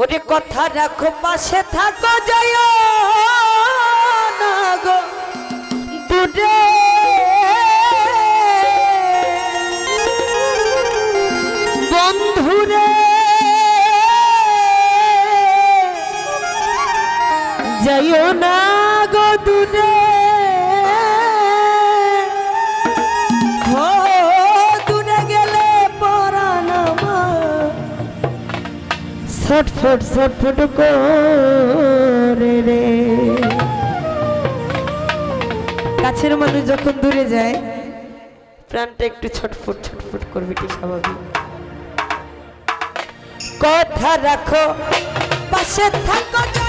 ওরে কথা রাখো পাশে থাকো জয় গো। দূরে। বন্ধুরে। জয় না গো দূরে। হো ছটফট ছটফট করে রে। কাছের মানুষ যখন দূরে যায়, প্রাণটা একটু ছটফট ছটফট করবে, কি স্বাভাবিক। কথা রাখো, পাশে থাকো।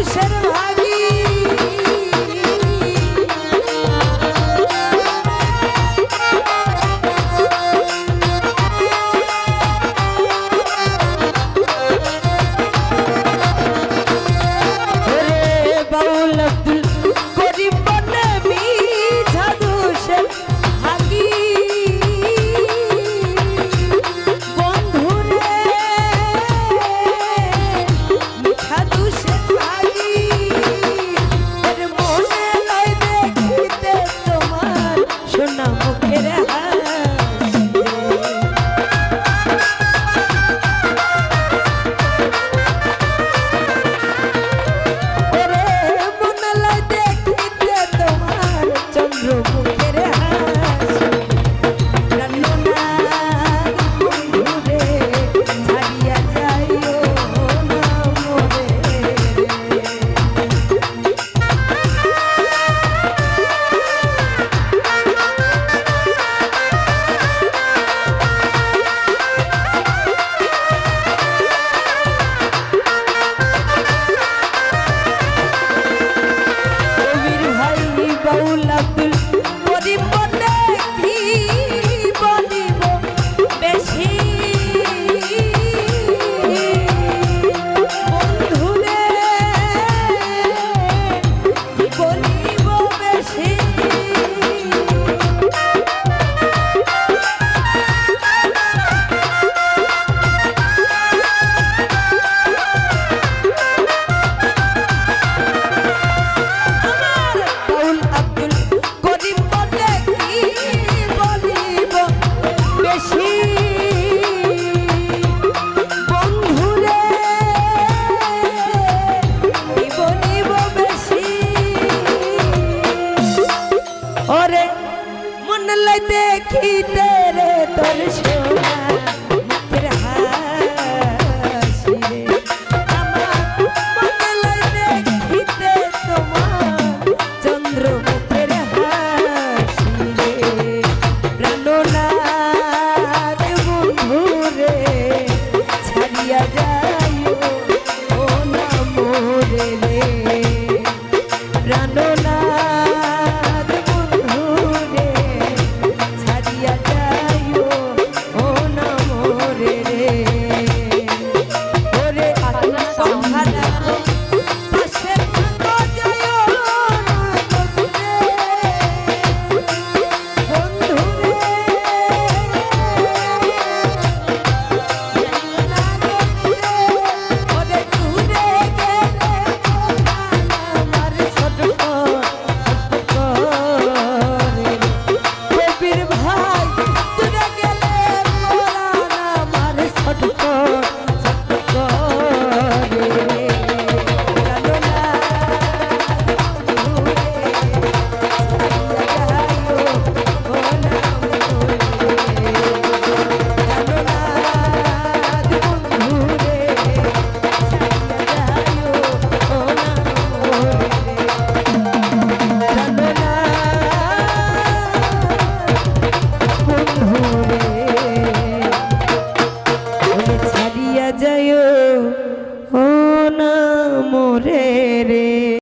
মানুষের ভাগি Yes, yes.